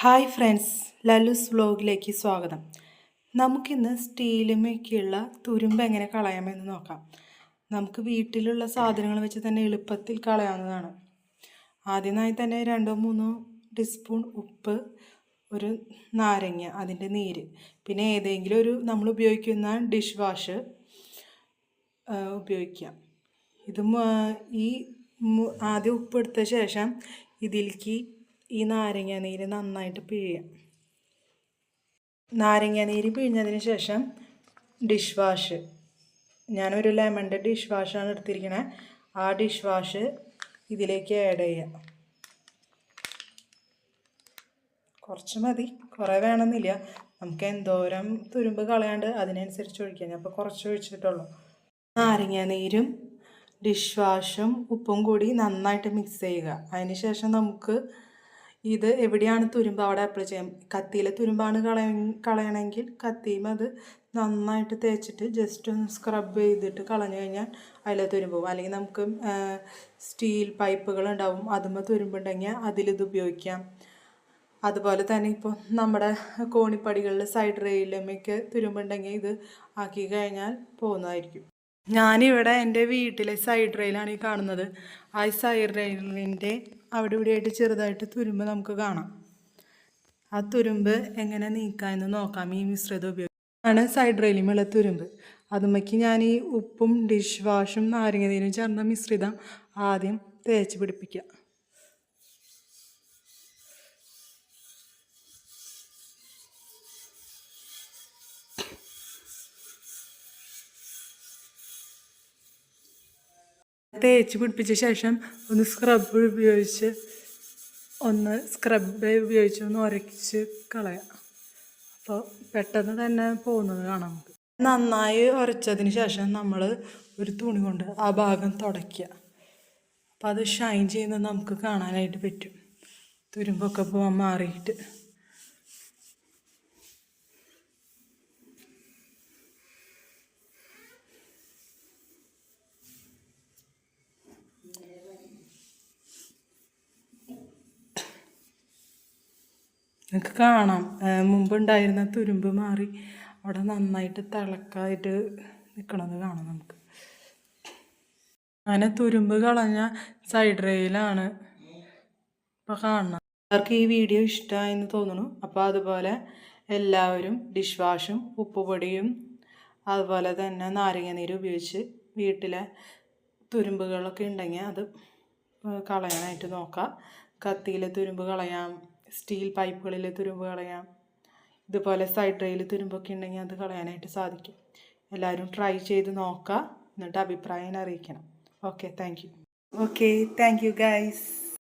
Hi friends ലല്ലുസ് വ്ലോഗിലേക്ക് സ്വാഗതം. നമുക്കിന്ന് സ്റ്റീലുമൊക്കെയുള്ള തുരുമ്പ് എങ്ങനെ കളയാമെന്ന് നോക്കാം. നമുക്ക് വീട്ടിലുള്ള സാധനങ്ങൾ വെച്ച് തന്നെ എളുപ്പത്തിൽ കളയാവുന്നതാണ്. ആദ്യമായി തന്നെ രണ്ടോ മൂന്നോ ടീസ്പൂൺ ഉപ്പ് ഒരു നാരങ്ങ അതിന്റെ നീര് പിന്നെ ഏതെങ്കിലും ഒരു നമ്മൾ ഉപയോഗിക്കുന്ന ഡിഷ് വാഷ് ഉപയോഗിക്കാം. ഇത് ഈ ആദ്യം ഉപ്പ് എടുത്ത ശേഷം ഇതിലേക്ക് ഈ നാരങ്ങ നീര് നന്നായിട്ട് പിഴിയാം. നാരങ്ങ നീര് പിഴിഞ്ഞതിന് ശേഷം ഡിഷ് വാഷ് ഞാനൊരു ലെമണിന്റെ ഡിഷ് വാഷാണ് എടുത്തിരിക്കുന്നത് ആ ഡിഷ് വാഷ് ഇതിലേക്ക് ആഡ് ചെയ്യാം. കുറച്ച് മതി. കുറേ വേണമെന്നില്ല. നമുക്ക് എന്തോരം തുരുമ്പ് കളയാണ്ട് അതിനനുസരിച്ച് ഒഴിക്കാം. ഞാൻ അപ്പോൾ കുറച്ച് ഒഴിച്ചിട്ടുള്ളൂ. നാരങ്ങ നീരും ഡിഷ് വാഷും ഉപ്പും കൂടി നന്നായിട്ട് മിക്സ് ചെയ്യുക. അതിന് ശേഷം നമുക്ക് ഇത് എവിടെയാണ് തുരുമ്പ്? അവിടെ അപ്ലൈ ചെയ്യാം? കത്തിയിലെ തുരുമ്പാണ് കളയ കളയണമെങ്കിൽ കത്തിയും അത് നന്നായിട്ട് തേച്ചിട്ട് ജസ്റ്റ് ഒന്ന് സ്ക്രബ് ചെയ്തിട്ട് കളഞ്ഞു കഴിഞ്ഞാൽ അതിലെ തുരുമ്പ്. പോകും അല്ലെങ്കിൽ നമുക്ക് സ്റ്റീൽ പൈപ്പുകൾ ഉണ്ടാവും. അതുമ്പോൾ തുരുമ്പുണ്ടെങ്കിൽ അതിലിത് ഉപയോഗിക്കാം. അതുപോലെ തന്നെ ഇപ്പോൾ നമ്മുടെ കോണിപ്പടികളിൽ സൈഡ് റെയിലുമൊക്കെ തുരുമ്പുണ്ടെങ്കിൽ ഇത് ആക്കി കഴിഞ്ഞാൽ പോകുന്നതായിരിക്കും. ഞാനിവിടെ എന്റെ വീട്ടിലെ സൈഡ് റെയിലാണ് ഈ കാണുന്നത്. ആ സൈഡ് റെയിലിന്റെ അവിടെ ഇവിടെയായിട്ട് ചെറുതായിട്ട് തുരുമ്പ് നമുക്ക് കാണാം. ആ തുരുമ്പ് എങ്ങനെ നീക്കാമെന്ന് നോക്കാം. ഈ മിശ്രിതം ഉപയോഗിച്ച് ആണ് സൈഡ് റെയിലുമുള്ള തുരുമ്പ്. അതുമ്മയ്ക്ക് ഞാൻ ഈ ഉപ്പും ഡിഷ് വാഷും നാരങ്ങ നീരും ചേർന്ന മിശ്രിതം ആദ്യം തേച്ച് പിടിപ്പിക്കുക തേച്ച് പിടിപ്പിച്ച ശേഷം ഒന്ന് സ്ക്രബ് ഉപയോഗിച്ച് ഒന്ന് സ്ക്രബ് ഉപയോഗിച്ച് ഒന്ന് ഉരച്ച് കളയാം. അപ്പോൾ പെട്ടെന്ന് തന്നെ പോകുന്നത് കാണാം നമുക്ക്. നന്നായി ഉരച്ചതിന് ശേഷം നമ്മൾ ഒരു തുണി കൊണ്ട് ആ ഭാഗം തുടയ്ക്കുക. അപ്പോൾ അത് ഷൈൻ ചെയ്യുന്നത് നമുക്ക് കാണാനായിട്ട് പറ്റും. തുരുമ്പൊക്കെ പോകാൻ മാറിയിട്ട്. നിങ്ങൾക്ക് കാണാം. മുമ്പുണ്ടായിരുന്ന തുരുമ്പ് മാറി അവിടെ നന്നായിട്ട് തിളക്കായിട്ട് നിൽക്കണത് കാണാം നമുക്ക്. അങ്ങനെ തുരുമ്പ് കളഞ്ഞ സൈഡ് റെയിലാണ് ഇപ്പോൾ കാണണം എല്ലാവർക്കും ഈ വീഡിയോ ഇഷ്ടമായെന്ന് തോന്നുന്നു. അപ്പോൾ അതുപോലെ എല്ലാവരും ഡിഷ് വാഷും ഉപ്പുപൊടിയും അതുപോലെ തന്നെ നാരങ്ങ നീര് ഉപയോഗിച്ച് വീട്ടിലെ തുരുമ്പുകളൊക്കെ ഉണ്ടെങ്കിൽ അത് കളയാനായിട്ട് നോക്കാം. കത്തിയിലെ തുരുമ്പ് കളയാം. സ്റ്റീൽ പൈപ്പുകളിൽ തുരുമ്പ് കളയാം. ഇതുപോലെ സൈഡ് റെയിൽ തുരുമ്പൊക്കെ ഉണ്ടെങ്കിൽ അത് കളയാനായിട്ട് സാധിക്കും. എല്ലാവരും ട്രൈ ചെയ്ത് നോക്കുക. എന്നിട്ട് അഭിപ്രായം അറിയിക്കണം. Okay thank you okay thank you guys